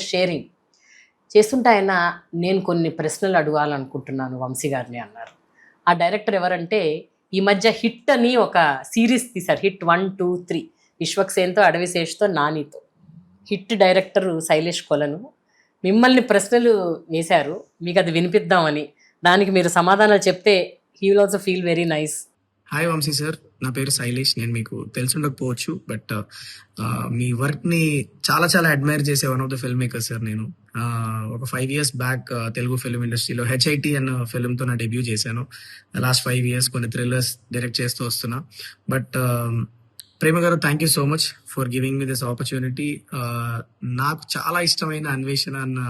Sharing చేస్తుంటే ఆయన నేను కొన్ని ప్రశ్నలు అడగాలనుకుంటున్నాను వంశీ గారిని అన్నారు. ఆ డైరెక్టర్ ఎవరంటే ఈ మధ్య హిట్ అని ఒక సిరీస్ తీశారు. Hit one two three. విశ్వక్సేన్తో అడవిశేష్తో నానితో. హిట్ డైరెక్టర్ శైలేష్ కొలను మిమ్మల్ని ప్రశ్నలు వేశారు. మీకు అది వినిపిద్దామని. దానికి మీరు సమాధానాలు చెప్తే he will also feel very nice hi Vamshi sir నా పేరు శైలేష్. నేను మీకు తెలుసుండకపోవచ్చు బట్ uh, uh, మీ వర్క్ని చాలా చాలా అడ్మైర్ చేసే one of the film maker sir నేను uh, ఒక five years back Telugu film ఇండస్ట్రీలో హెచ్ఐటి అన్న ఫిల్మ్తో నా డెబ్యూ చేశాను. లాస్ట్ ఫైవ్ ఇయర్స్ కొన్ని థ్రిల్లర్స్ డైరెక్ట్ చేస్తూ వస్తున్నా. బట్ um, ప్రేమ గారు thank you so much for giving me this opportunity నాకు చాలా ఇష్టమైన అన్వేషణ అన్న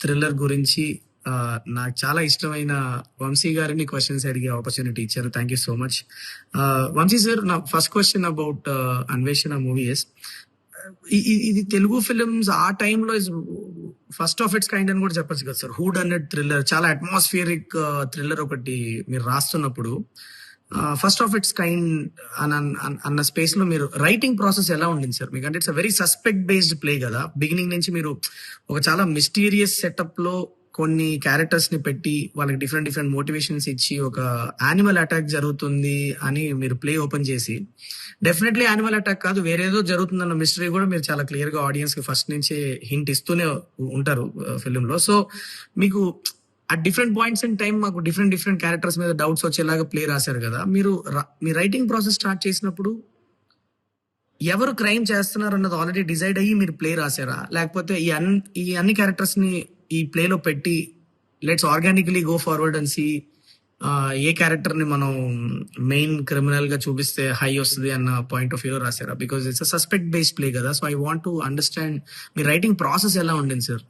థ్రిల్లర్ గురించి నాకు చాలా ఇష్టమైన వంశీ గారిని క్వశ్చన్స్ అడిగే ఆపర్చునిటీ ఇచ్చారు. Thank you so much Vamshi sir నా first question about Anveshana movie is ఇది తెలుగు ఫిలిమ్స్ ఆ టైంలో is first of its kind అని కూడా చెప్పచ్చు కదా సార్ హూడ్ అన్నెడ్ థ్రిల్లర్ చాలా అట్మాస్ఫియరిక్ థ్రిల్లర్ ఒకటి మీరు రాస్తున్నప్పుడు ఫస్ట్ ఆఫ్ ఇట్స్ కైండ్ అన్న స్పేస్లో మీరు రైటింగ్ ప్రాసెస్ ఎలా ఉండింది సార్ మీకు అంటే it's very suspect based play కదా. బిగినింగ్ నుంచి మీరు ఒక చాలా మిస్టీరియస్ సెటప్లో కొన్ని క్యారెక్టర్స్ని పెట్టి వాళ్ళకి డిఫరెంట్ డిఫరెంట్ మోటివేషన్స్ ఇచ్చి ఒక యానిమల్ అటాక్ జరుగుతుంది అని మీరు ప్లే ఓపెన్ చేసి డెఫినెట్లీ యానిమల్ అటాక్ కాదు వేరేదో జరుగుతుందన్న మిస్టరీ కూడా మీరు చాలా క్లియర్గా ఆడియన్స్కి ఫస్ట్ నుంచే హింట్ ఇస్తూనే ఉంటారు ఫిలిం లో. సో మీకు ఆ డిఫరెంట్ పాయింట్స్ అండ్ టైం మాకు డిఫరెంట్ డిఫరెంట్ క్యారెక్టర్స్ మీద డౌట్స్ వచ్చేలాగా ప్లే రాశారు కదా మీరు మీ రైటింగ్ ప్రాసెస్ స్టార్ట్ చేసినప్పుడు ఎవరు క్రైమ్ చేస్తున్నారు అన్నది ఆల్రెడీ డిసైడ్ అయ్యి మీరు ప్లే రాశారా? లేకపోతే ఈ అన్ని ఈ అన్ని క్యారెక్టర్స్ని ఈ ప్లే లో పెట్టి let's organically go forward and see a క్యారెక్టర్ని మనం మెయిన్ క్రిమినల్గా చూపిస్తే హై వస్తుంది అన్న పాయింట్ ఆఫ్ వ్యూ రాశారా? Because it's suspect based play కదా so I want to understand me writing process ఎలా ఉండింది సార్